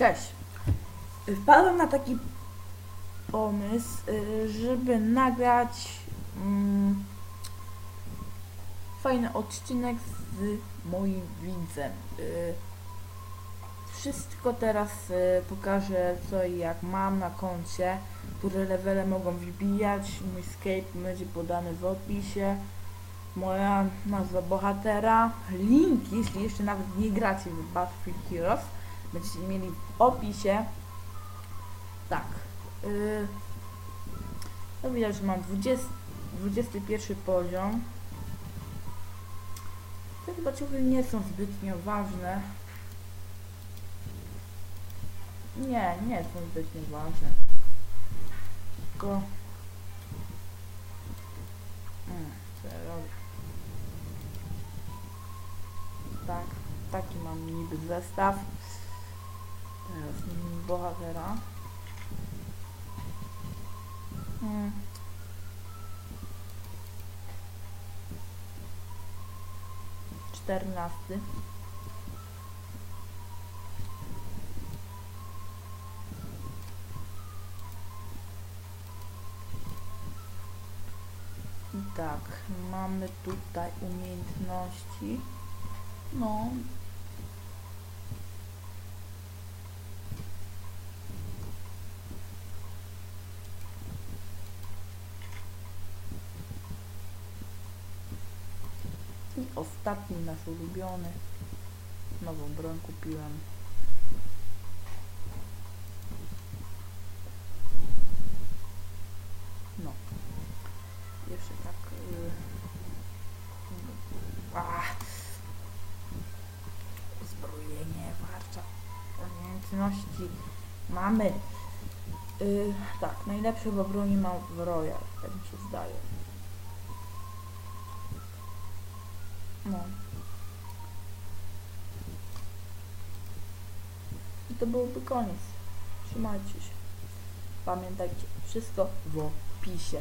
Cześć. Wpadłem na taki pomysł, y, żeby nagrać mm, fajny odcinek z moim widzem. Y, Wszystko teraz y, pokażę co i jak mam na koncie, które levele mogą wybijać. Mój Skype będzie podany w opisie. Moja nazwa bohatera. Link, jeśli jeszcze nawet nie gracie w Battlefield Heroes, będziecie mieli w opisie. Tak. Yy, to widać, że mam 20, 21 poziom. Te chyba nie są zbytnio ważne. Nie, nie są zbytnio ważne. Tylko... Co ja robię? Tak, taki mam niby zestaw. Bohatera. Hmm. Czternasty. Tak, mamy tutaj umiejętności. No, I ostatni nasz ulubiony. Nową broń kupiłem. No. Jeszcze tak. Yy... Ah. Uzbrojenie, warcza. Umiejętności mamy. Yy, tak, najlepsze bo broni mam w Royal, tak mi się zdaje. No. I to byłby koniec. Trzymajcie się. Pamiętajcie, wszystko w opisie.